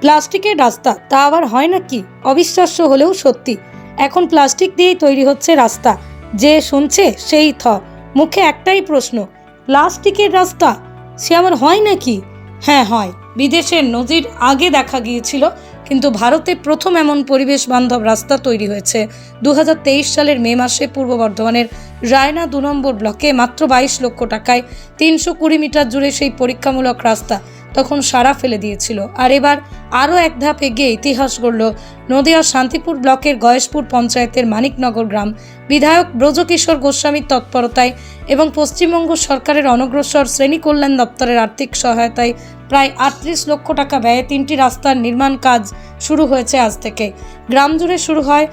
প্লাস্টিকের রাস্তা, তা আবার হয় না কি অবিশ্বাস্য হলেও সত্যি। এখন প্লাস্টিক দিয়েই তৈরি হচ্ছে রাস্তা। যে শুনছে সেই থ। মুখে একটাই প্রশ্ন, প্লাস্টিকের রাস্তা? সে আবার হয় নাকি? হ্যাঁ হয়। বিদেশের নজির আগে দেখা গিয়েছিল কিন্তু ভারতে প্রথম এমন পরিবেশ বান্ধব রাস্তা তৈরি হয়েছে। দুহাজার তেইশ সালের মে মাসে পূর্ব বর্ধমানের রায়না দু নম্বর ব্লকে মাত্র বাইশ লক্ষ টাকায় তিনশো কুড়ি মিটার জুড়ে সেই পরীক্ষামূলক রাস্তা তখন সারা ফেলে দিয়েছিল। আর এবার আরও এক ধাপ এগিয়ে ইতিহাস গড়ল নদিয়ার শান্তিপুর ব্লকের গয়েশপুর পঞ্চায়েতের মানিকনগর গ্রাম। বিধায়ক ব্রজকিশোর গোস্বামীর তৎপরতায় এবং পশ্চিমবঙ্গ সরকারের অনগ্রসর শ্রেণি কল্যাণ দপ্তরের আর্থিক সহায়তায় প্রায় আটত্রিশ লক্ষ টাকা ব্যয়ে তিনটি রাস্তার নির্মাণ কাজ শুরু হয়েছে আজ থেকে। গ্রাম জুড়ে শুরু হয়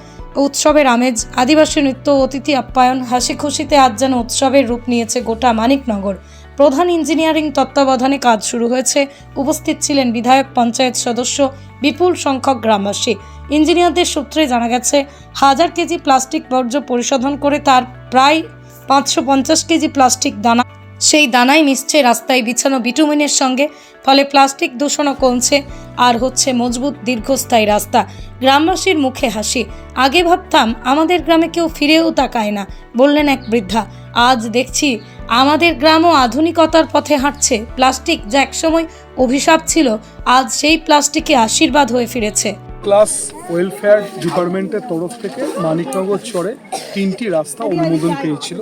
উৎসবের আমেজ। আদিবাসী নৃত্য অতিথি আপ্যায়ন হাসি খুশিতে আজ যেন উৎসবের রূপ নিয়েছে গোটা মানিকনগর। প্রধান ইঞ্জিনিয়ারিং তত্ত্বাবধানে কাজ শুরু হয়েছে। উপস্থিত ছিলেন বিধায়ক পঞ্চায়েত সদস্য বিপুল সংখ্যক গ্রামবাসী। ইঞ্জিনিয়ারদের সূত্রে জানা গেছে, হাজার কেজি প্লাস্টিক বর্জ্য পরিশোধন করে তার প্রায় পাঁচশো পঞ্চাশ কেজি প্লাস্টিক দানা সেই দানাই মিশছে রাস্তায় বিছানো বিটুমিনের সঙ্গে, ফলে প্লাস্টিক দূষণও কমছে আর হচ্ছে মজবুত দীর্ঘস্থায়ী রাস্তা। গ্রামবাসীর মুখে হাসি, আগে ভাবতাম আমাদের গ্রামে কেউ ফিরেও তাকায় না, বললেন এক বৃদ্ধা। আজ দেখছি আমাদের গ্রামও আধুনিকতার পথে হাঁটছে, প্লাস্টিক যা একসময় অভিশাপ ছিল, আজ সেই প্লাস্টিকে আশীর্বাদ হয়ে ফিরেছে। ক্লাস ওয়েলফেয়ার ডিপার্টমেন্টের তরফ থেকে মানিকনগর চরে তিনটি রাস্তা অনুমোদন পেয়েছিল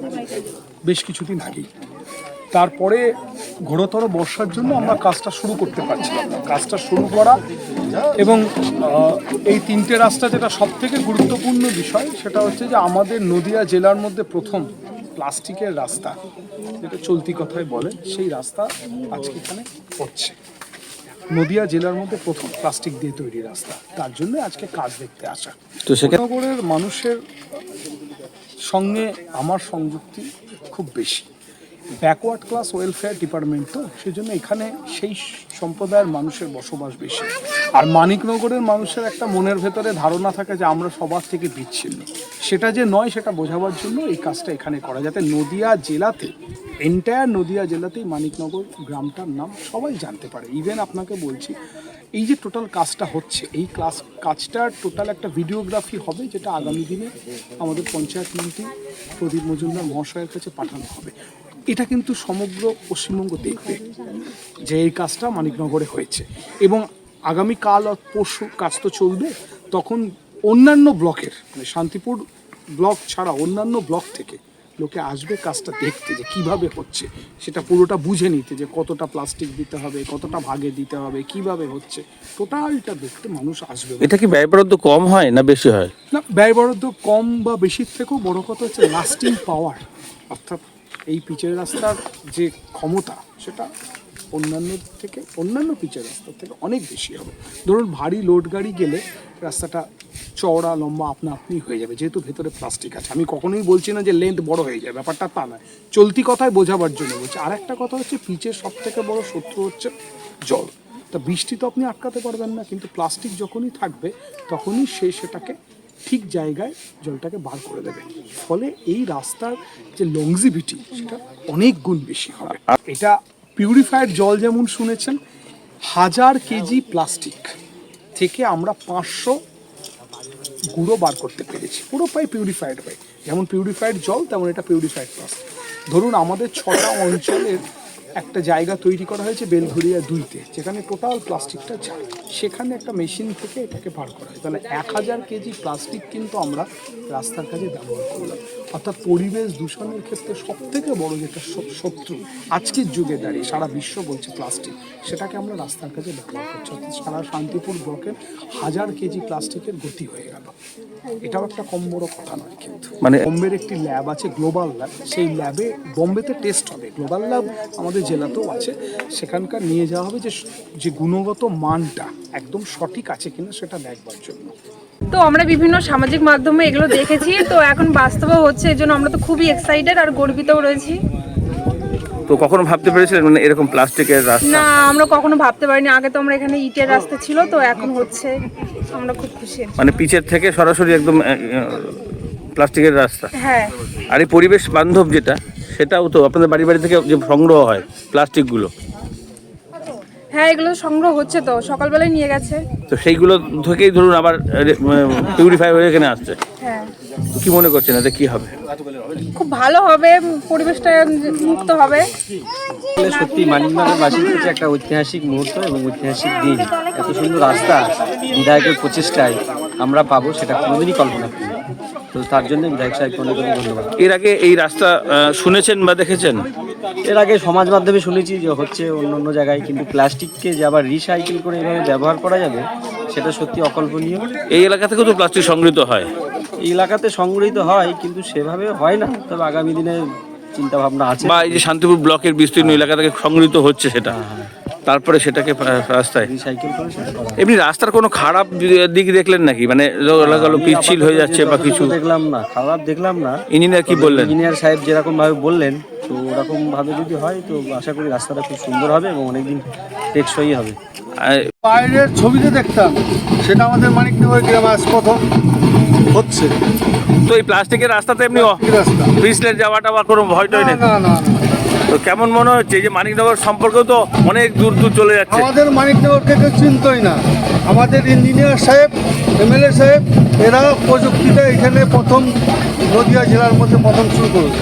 বেশ কিছুদিন আগেই। তারপরে ঘোরতর বর্ষার জন্য আমরা কাজটা শুরু করতে পারছিলাম না। কাজটা শুরু করা এবং এই তিনটে রাস্তা যেটা সব থেকে গুরুত্বপূর্ণ বিষয় সেটা হচ্ছে যে আমাদের নদিয়া জেলার মধ্যে প্রথম প্লাস্টিকের রাস্তা যেটা চলতি কথায় বলে সেই রাস্তা আজকে এখানে হচ্ছে। নদিয়া জেলার মধ্যে প্রথম প্লাস্টিক দিয়ে তৈরি রাস্তা তার জন্য আজকে কাজ দেখতে আসা। তো সেখানে মানুষের সঙ্গে আমার সংযুক্তি খুব বেশি। ব্যাকওয়ার্ড ক্লাস ওয়েলফেয়ার ডিপার্টমেন্ট তো, সেজন্য এখানে সেই সম্প্রদায়ের মানুষের বসবাস বেশি। আর মানিকনগরের মানুষের একটা মনের ভেতরে ধারণা থাকে যে আমরা সবার থেকে বিচ্ছিন্ন। সেটা যে নয়, সেটা বোঝাবার জন্য এই কাজটা এখানে করা যাতে নদিয়া জেলাতে এন্টায়ার নদিয়া জেলাতেই মানিকনগর গ্রামটার নাম সবাই জানতে পারে। ইভেন আপনাকে বলছি, এই যে টোটাল কাজটা হচ্ছে, এই ক্লাস কাজটার টোটাল একটা ভিডিওগ্রাফি হবে, যেটা আগামী দিনে আমাদের পঞ্চায়েত মন্ত্রী প্রদীপ মজুমদার মহাশয়ের কাছে পাঠানো হবে। এটা কিন্তু সমগ্র পশ্চিমবঙ্গ দেখবে যে এই কাজটা মানিকনগরে হয়েছে। এবং আগামী কাল আর পরশু কাজ তো চলবে তখন অন্যান্য ব্লকের মানে শান্তিপুর ব্লক ছাড়া অন্যান্য ব্লক থেকে লোকে আসবে কাজটা দেখতে যে কীভাবে হচ্ছে। সেটা পুরোটা বুঝে নিতে যে কতটা প্লাস্টিক দিতে হবে কতটা ভাগে দিতে হবে কীভাবে হচ্ছে। টোটালটা দেখতে মানুষ আসবে। এটা কি ব্যয় বরাদ্দ কম হয় না বেশি হয়? না ব্যয় বরাদ্দ কম বা বেশির থেকেও বড় কথা হচ্ছে লাস্টিং পাওয়ার অর্থাৎ এই পিচের রাস্তার যে ক্ষমতা, সেটা অন্যান্য থেকে, অন্যান্য পিচের রাস্তার থেকে অনেক বেশি হবে। ধরুন, ভারী লোড গাড়ি গেলে রাস্তাটা চওড়া, লম্বা আপনা আপনি হয়ে যাবে, যেহেতু ভেতরে প্লাস্টিক আছে। আমি কখনোই বলছি না যে লেন্থ বড় হয়ে যায়, ব্যাপারটা তা নয়। চলতি কথায় বোঝাবার জন্য বলছি আর একটা কথা হচ্ছে, পিচের সব থেকে বড় শত্রু হচ্ছে জল। তা বৃষ্টি তো আপনি আটকাতে পারবেন না, কিন্তু প্লাস্টিক যখনই থাকবে, তখনই সে সেটাকে ঠিক জায়গায় জলটাকে বার করে দেবে। ফলে এই রাস্তার যে লংজিভিটি সেটা অনেক গুণ বেশি হবে। এটা পিউরিফায়ার জল যেমন শুনেছেন, হাজার কেজি প্লাস্টিক থেকে আমরা পাঁচশো গুঁড়ো বার করতে পেরেছি। পুরো পাই পিউরিফাইড পাই। যেমন পিউরিফাইড জল, তেমন এটা পিউরিফাইড প্লাস্টিক ধরুন, আমাদের ছটা অঞ্চলের একটা জায়গা তৈরি করা হয়েছে বেলঘরিয়া দুইতে, যেখানে টোটাল প্লাস্টিকটা যায়। সেখানে একটা মেশিন থেকে এটাকে বার করা হয়। তাহলে এক হাজার কেজি প্লাস্টিক কিন্তু আমরা রাস্তার কাজে ব্যবহার করলাম অর্থাৎ পরিবেশ দূষণের ক্ষেত্রে সব থেকে বড় যেটা শত্রু আজকের যুগে দাঁড়িয়ে সারা বিশ্ব বলছে প্লাস্টিক। সেটাকে আমরা রাস্তার কাজে ব্যবহার করছি। অর্থাৎ সারা শান্তিপুর ব্লকের হাজার কেজি প্লাস্টিকের গতি হয়ে গেল। এটাও একটা কম বড় কথা নয় কিন্তু। মানে বোম্বের একটি ল্যাব আছে গ্লোবাল ল্যাব। সেই ল্যাবে বোম্বেতে টেস্ট হবে। গ্লোবাল ল্যাব আমাদের জেলাতেও আছে। সেখানকার নিয়ে যাওয়া হবে যে যে গুণগত মানটা। একদম সঠিক আছে কিনা সেটা দেখবার জন্য। তো আমরা বিভিন্ন সামাজিক মাধ্যমে এগুলো দেখেছি তো এখন বাস্তবে হচ্ছে এই জন্য আমরা তো খুবই এক্সাইটেড আর গর্বিতও রয়েছি। তো কখনো ভাবতে পেরেছিলেন মানে এরকম প্লাস্টিকের রাস্তা? না আমরা কখনো ভাবতে পারিনি। আগে তো আমরা এখানে ইটের রাস্তা ছিল তো এখন হচ্ছে আমরা খুব খুশি। মানে পিচের থেকে সরাসরি একদম প্লাস্টিকের রাস্তা? হ্যাঁ। আর এই পরিবেশ বান্ধব যেটা সেটাও তো আপনাদের বাড়ি বাড়ি থেকে যে সংগ্রহ হয় প্লাস্টিকগুলো হ্যাঁ এগুলো সংগ্রহ হচ্ছে তো সকালবেলায় নিয়ে গেছে। তো সেইগুলো থেকেই ধরুন আবার পিউরিফাই হয়ে এখানে আসছে। হ্যাঁ। কি মনে করছেন এতে কি হবে? খুব ভালো হবে পরিবেশটা মুক্ত হবে। সত্যি মানিকনগর কাছে একটা ঐতিহাসিক মুহূর্ত এবং ঐতিহাসিক দিন। এত সুন্দর রাস্তা বিধায়কের প্রচেষ্টায় আমরা পাবো সেটা কোনোদিনই কল্পনা করি তো তার জন্য বিধায়ক সাহেবকে অনেক অনেক ধন্যবাদ। এর আগে এই রাস্তা শুনেছেন বা দেখেছেন? এর আগে সমাজ মাধ্যমে শুনেছি যে হচ্ছে অন্য অন্য জায়গায় কিন্তু প্লাস্টিককে যে আবার রিসাইকেল করে এভাবে ব্যবহার করা যাবে সেটা সত্যি অকল্পনীয়। এই এলাকা থেকেও তো প্লাস্টিক সংগৃহীত হয়। এই এলাকাতে সংগৃহীত হয় কিন্তু সেভাবে হয় না। তবে আগামী দিনে চিন্তা ভাবনা আছে। বা এই যে শান্তিপুর ব্লকের বিস্তীর্ণ এলাকা থেকে সংগৃহীত হচ্ছে সেটা। তারপরে সেটাকে রাস্তায়। রিসাইকেল করে সেটা এমনি রাস্তার কোনো খারাপ দিক দেখলেন নাকি? মানে এলাকাগুলো পিচ্ছিল হয়ে যাচ্ছে বা কিছু দেখলাম না খারাপ দেখলাম না। ইঞ্জিনিয়ার কি বললেন? ইঞ্জিনিয়ার সাহেব যেরকম ভাবে বললেন তো ওরকম ভাবে যদি হয় তো আশা করি রাস্তাটা খুব সুন্দর হবে এবং অনেকদিন টেকসই হবে। বাইরের ছবিতে দেখতাম সেটা আমাদের মানিকনগর গ্রামে আজ প্রথম হচ্ছে। তো এই প্লাস্টিকের রাস্তাতে এমনি পিছলে যাওয়াটা বা কোনো ভয় টয় নেই। না না না তো কেমন মনে হচ্ছে এই যে মানিকনগর সম্পর্কেও তো অনেক দূর দূর চলে যাচ্ছে? আমাদের মানিকনগরকে কেউ চিনতই না। আমাদের ইঞ্জিনিয়ার সাহেব এমএলএ সাহেব এরা প্রযুক্তিটা এখানে প্রথম নদিয়া জেলার মধ্যে প্রথম শুরু করেছে।